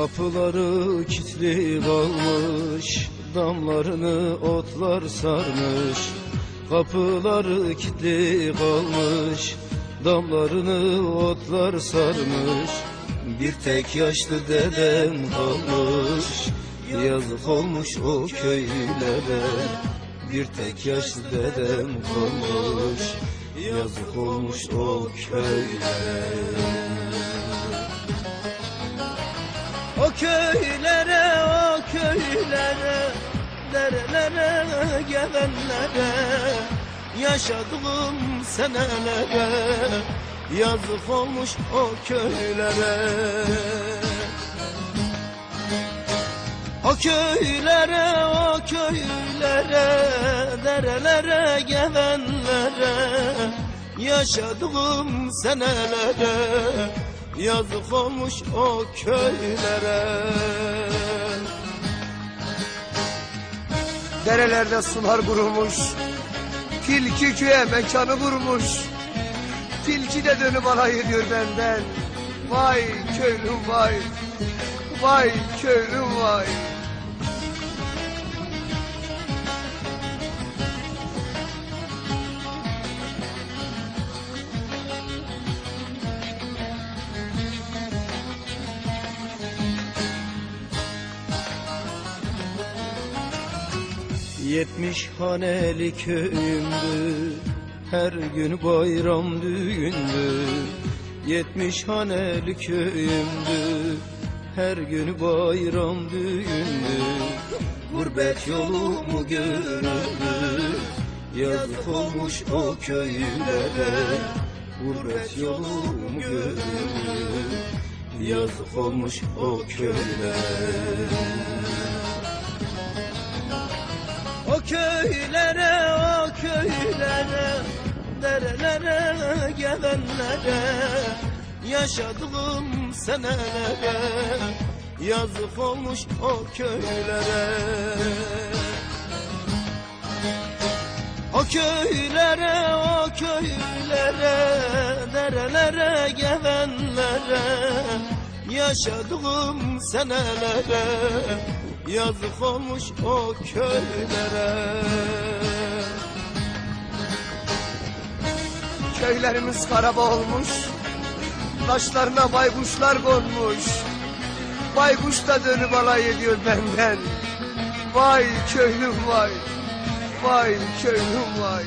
Kapıları kilitli kalmış Damlarını otlar sarmış. Kapıları kilitli kalmış Damlarını otlar sarmış. Bir tek yaşlı dedem kalmış Yazık olmuş o köylere. Bir tek yaşlı dedem kalmış Yazık olmuş o köylere köylere, o köylere, derelere, gelenlere, yaşadığım senelere, yazık olmuş o köylere. O köylere, o köylere, derelere, gelenlere, yaşadığım senelere, yazık olmuş o köylere. Derelerde sular kurumuş. Tilki köye mekanı kurmuş. Tilki de dönüp alay ediyor benden. Vay köylüm vay. Vay köylüm vay. Yetmiş haneli köyümdü. Her gün bayram düğündü Yetmiş haneli köyümdü. Her gün bayram düğündü Gurbet yolumu görürdü Yazık olmuş o köylere. Gurbet yolumu görürdü Yazık olmuş o köylere köylere, o köylere, derelere, gelenlere, yaşadığım senelere, yazık olmuş o köylere. O köylere, o köylere, derelere, gelenlere, yaşadığım senelere, yazık olmuş o köylere. Köylerimiz karaba olmuş. Taşlarına baykuşlar konmuş. Baykuş da dönüp alay ediyor benden. Vay köylüm vay. Vay köylüm vay.